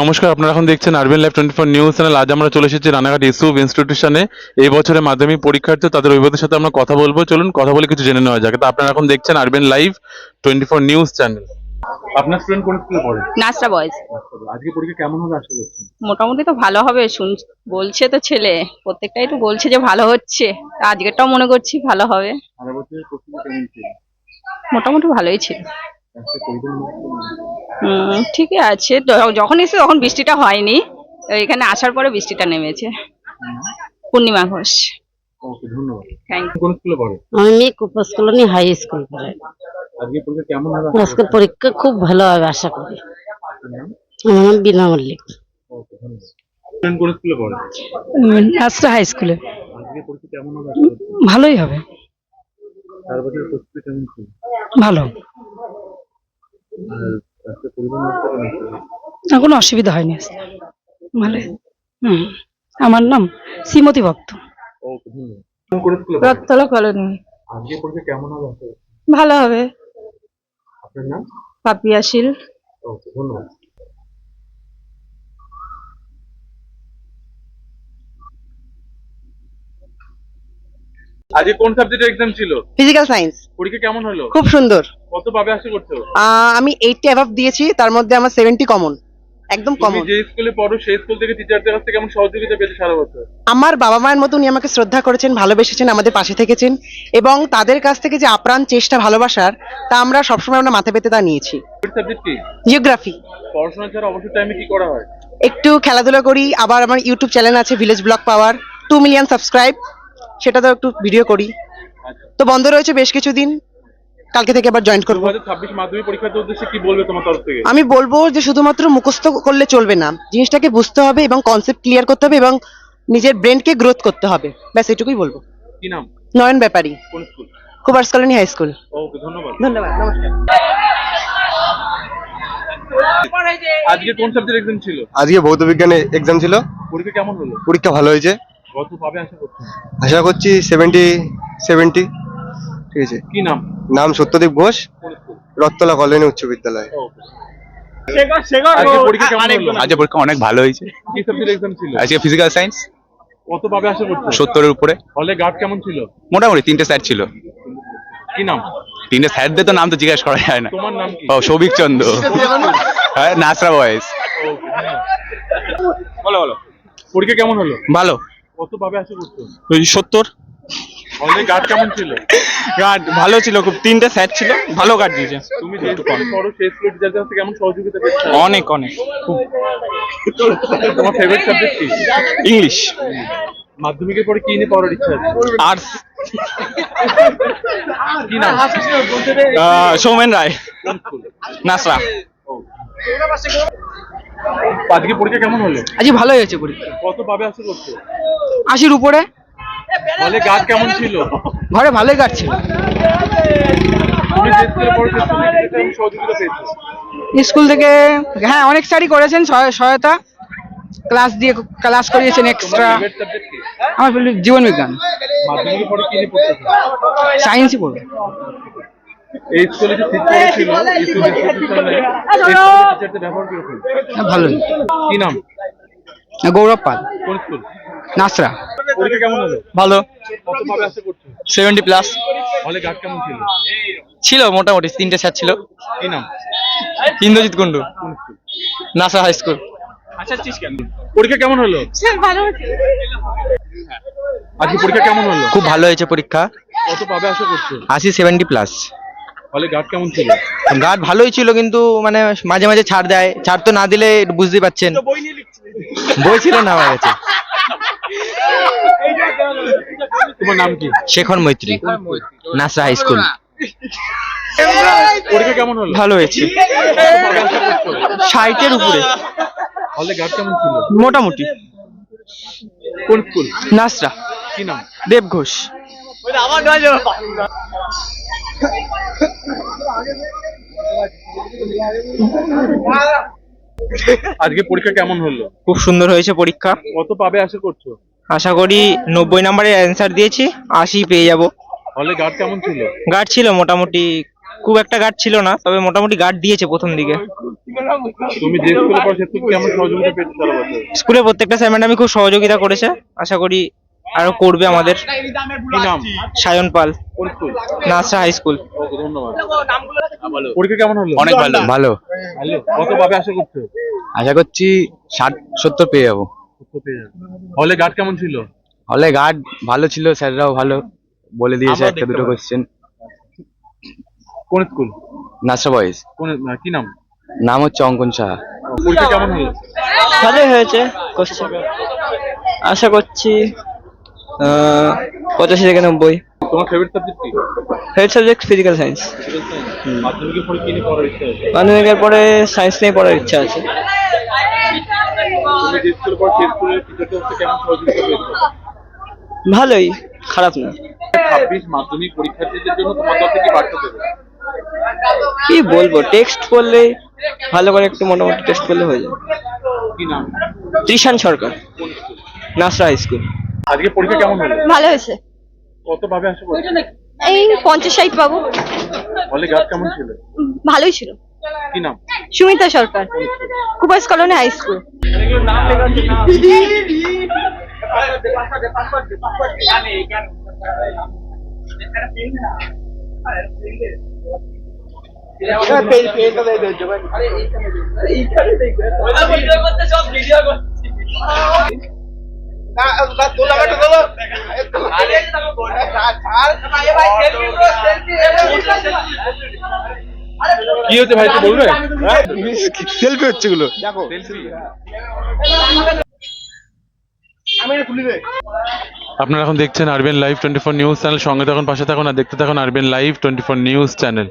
নমস্কার আপনারা এখন দেখছেন RBN live twenty four news channel আজ আমরা চলে এসেছি রানাঘাট ইসুফ ইনস্টিটিউশনে এই বছরের মাধ্যমিক পরীক্ষার্থী তাদের অভিভাবকদের সাথে আমরা কথা বলব। চলুন কথা বলে কিছু জেনে নেওয়া যাক। তো আপনারা এখন দেখছেন RBN live twenty four news channel আপনার স্টুডেন্ট কোন স্কুলে পড়ে? নাচটা বয়স আজকে পরীক্ষা কেমন হবে আশা করছেন? মোটামুটি তো ভালো হবে শুন বলছে তো ছেলে। প্রত্যেকটাই তো বলছে যে ভালো হচ্ছে। আজকেরটাও মনে করছি ভালো হবে। মোটামুটি ভালোই ছিল। হুম ঠিকই আছে। যখন এসে তখন বৃষ্টিটা হয়নি। এখানে আসার পরে বৃষ্টিটা নেমেছে। পূর্ণিমা ঘোষ। ওকে ধন্যবাদ। থ্যাংক কোন স্কুলে পড়ে? আমি হাই স্কুল পড়ে। আজকের পরীক্ষা খুব ভালো হবে আশা করি। আপনার নাম? আমার নাম বিনা মল্লিক ওকে ধন্যবাদ। স্টুডেন্ট কোন স্কুলে পড়ে? নাচটা হাই স্কুলে? ভালোই হবে। ভালো। না কোনো অসুবিধা হয়নি। মানে ভালো হুম আমার নাম শ্রীমতী ভক্ত? রথতলা কলোনি? ভালো হবে। পাপিয়াশিল ধন্যবাদ। আজকে কোন সাবজেক্টের এক্সাম ছিল? ফিজিক্যাল সায়েন্স পরীক্ষা কেমন হলো? খুব সুন্দর। কত পাবে আশা করছ? আমি এইটটি অ্যাভাব দিয়েছি তার মধ্যে আমার সেভেন্টি কমন একদম তুমি যে স্কুলে পড়ো সেই স্কুল থেকে টিচারদের কাছ থেকে কেমন সহযোগিতা পেয়েছ সারা বছর? আমার বাবা মায়ের মতো উনি আমাকে শ্রদ্ধা করেছেন ভালোবেসেছেন আমাদের পাশে থেকেছেন এবং তাদের কাছ থেকে যে আপ্রাণ চেষ্টা ভালোবাসার তা আমরা সবসময় আমরা মাথা পেতে তা নিয়েছি। সাবজেক্ট কি? জিওগ্রাফি পড়াশোনা ছাড়া অবসর টাইমে কি করা হয়? একটু খেলাধুলা করি আবার আমার ইউটিউব চ্যানেল আছে ভিলেজ ব্লগ পাওয়ার টু মিলিয়ন সাবস্ক্রাইব সেটাতেও একটু ভিডিও করি। তো বন্ধ রয়েছে বেশ কিছুদিন। কালকে থেকে আবার জয়েন করব। মাধ্যমিক পরীক্ষার উদ্দেশ্যে কি বলবে তোমার তরফ থেকে? আমি বলব যে শুধুমাত্র মুখস্থ করলে চলবে না। জিনিসটাকে বুঝতে হবে এবং কনসেপ্ট ক্লিয়ার করতে হবে এবং নিজের ব্রেনকে গ্রোথ করতে হবে। ব্যাস এটুকুই বলব। কি নাম? নয়ন ব্যাপারী। কোন school? Coopers colony high school okay ধন্যবাদ। ধন্যবাদ নমস্কার। আজকে কোন সাবজেক্ট এক্সাম ছিল? আজকে ভৌত বিজ্ঞানে এক্সাম ছিল। পরীক্ষা কেমন হলো? পরীক্ষা ভালো হয়েছে। কত পাবে আশা করছেন? আশা করছি সেভেন্টি সেভেন্টি ঠিক আছে। কি নাম? নাম সত্যদেব ঘোষ স্কুল? কলোনি উচ্চ বিদ্যালয়। আজকে পরীক্ষা কেমন হলো? আজকে পরীক্ষা অনেক ভালো হয়েছে। কি সাবজেক্ট এক্সাম ছিল? আজকে ফিজিক্যাল সায়েন্স কত পাবে আশা করছ সত্তরের উপরে। হলে গার্ড কেমন ছিল? মোটামুটি তিনটে স্যার ছিল। কি নাম? তিনটে স্যারদের তো নাম তো জিজ্ঞাসা করা যায় না। তোমার নাম কি? ও সৌভিক চন্দ্র। হ্যাঁ নাসরা বয়েস। বলো বলো। পরীক্ষা কেমন হলো? ভালো। কত পাবে আশা করছ ওই সত্তর। হলে গার্ড কেমন ছিল? গার্ড ভালো ছিল খুব তিনটে স্যার ছিল ভালো গার্ড দিয়েছে। তুমি যে স্কুলে পড়ো সেই স্কুলের টিচারদের কাছ থেকে কেমন সহযোগিতা পেয়েছ? অনেক অনেক। তোমার ফেভারিট সাবজেক্ট কি? ইংলিশ মাধ্যমিকের পরে কি নিয়ে পড়ার ইচ্ছা আছে? আর্টস কি নাম? সৌমেন রায়। নাসরা। আজকে পরীক্ষা কেমন হলো? আজকে ভালোই হয়েছে পরীক্ষা। কত পাবে আশা করছ? আশির উপরে। হলে গার্ড কেমন ছিল? ঘরে ভালোই তুমি যে স্কুলে থেকে হ্যাঁ অনেক স্যারই করেছেন সহায়- সহায়তা। ক্লাস দিয়ে ক্লাস করিয়েছেন এক্সট্রা আমার জীবন বিজ্ঞান। সায়েন্সই পড়বে। এই স্কুলে যে ব্যবহার কীরকম? হ্যাঁ, ভালোই কি নাম? গৌরব পাল কোন স্কুল নাসরা। পরীক্ষা কেমন হলো? ভালো। কত পাবে আশা করছ সেভেন্টি প্লাস হলে গার্ড কেমন ছিল? ছিল মোটামুটি তিনটে স্যার ছিল। কি নাম? Indrajit Kundu school Nasra high school পরীক্ষা কেমন হলো? আজকে পরীক্ষা কেমন হলো? খুব ভালো হয়েছে পরীক্ষা। কত পাবে আশা করছ? আশি সেভেন্টি প্লাস হলে গার্ড কেমন ছিল? গার্ড ভালোই ছিল কিন্তু মানে মাঝে মাঝে ছাড় দেয়। ছাড় তো না দিলে বুঝতেই পাচ্ছেন বই ছিল না আমার কাছে। তোমার নাম কি? শেখর মৈত্রী। নাসরা হাই স্কুল পরীক্ষা কেমন হলো? ভালো হয়েছে। ষাটের উপরে। হলে গার্ড কেমন ছিল? মোটামুটি। কোন স্কুল নাসরা। কি নাম? দেব ঘোষ। আজকে পরীক্ষা কেমন হলো? খুব সুন্দর হয়েছে পরীক্ষা। কত পাবে আশা করছ? আশা করি নব্বই নাম্বারের অ্যান্সার দিয়েছি আশি পেয়ে যাব। হলে গার্ড কেমন ছিল? গার্ড ছিল মোটামুটি খুব একটা গার্ড ছিল না তবে মোটামুটি গার্ড দিয়েছে প্রথম দিকে। তুমি যে স্কুলে পড়ো সে থেকে কেমন সহযোগিতা পেয়েছ স্কুলে প্রত্যেকটা স্যার ম্যাডামই খুব সহযোগিতা করেছে আশা করি আরও করবে আমাদের কি নাম? Sayan Pal Nasra high school. পরীক্ষা কেমন হলো? অনেক ভালো। ভালো। কত পাবে আশা করছ? আশা করছি ষাট সত্তর পেয়ে যাব। হলে গার্ড কেমন ছিল? হলে গার্ড ভালো ছিল স্যাররাও ভালো বলে দিয়েছে একটা দুটো কোশ্চেন কোন স্কুল নাসরা বয়েজ কোন কি নাম? নাম হচ্ছে অঙ্কন সাহা। পরীক্ষা কেমন হলো? ভালোই হয়েছে কোশ্চেন আশা করছি পঁচাশি থেকে নব্বই। তোমার ফেভারিট সাবজেক্ট কি? হেড সাবজেক্ট ফিজিক্যাল সায়েন্স মাধ্যমিকের পরে সায়েন্স নিয়ে পড়ার ইচ্ছা আছে? ভালোই খারাপ না। ছাব্বিশ মাধ্যমিক পরীক্ষার্থীদের জন্য তোমার তরফ থেকে বার্তা দেবে। কি বলব টেক্সট করলে ভালো করে একটু মোটামুটি টেস্ট করলে হয়ে যায়। কি নাম? ত্রিশান সরকার নাসরা হাই স্কুল আজকে পরীক্ষা কেমন হলো? ভালো হয়েছে। কত পাবে আশা করছ এই পঞ্চাশ ষাট পাবো। হলে গার্ড কেমন ছিল? ভালোই ছিল। কি নাম? Sumita Sarkar. Coopers colony high school. কি হচ্ছে ভাই একটু বলবে? সেলফি হচ্ছে গুলো আপনারা এখন দেখছেন RBN live twenty four news channel সঙ্গে থাকুন পাশে থাকুন আর দেখতে থাকুন RBN live twenty four news channel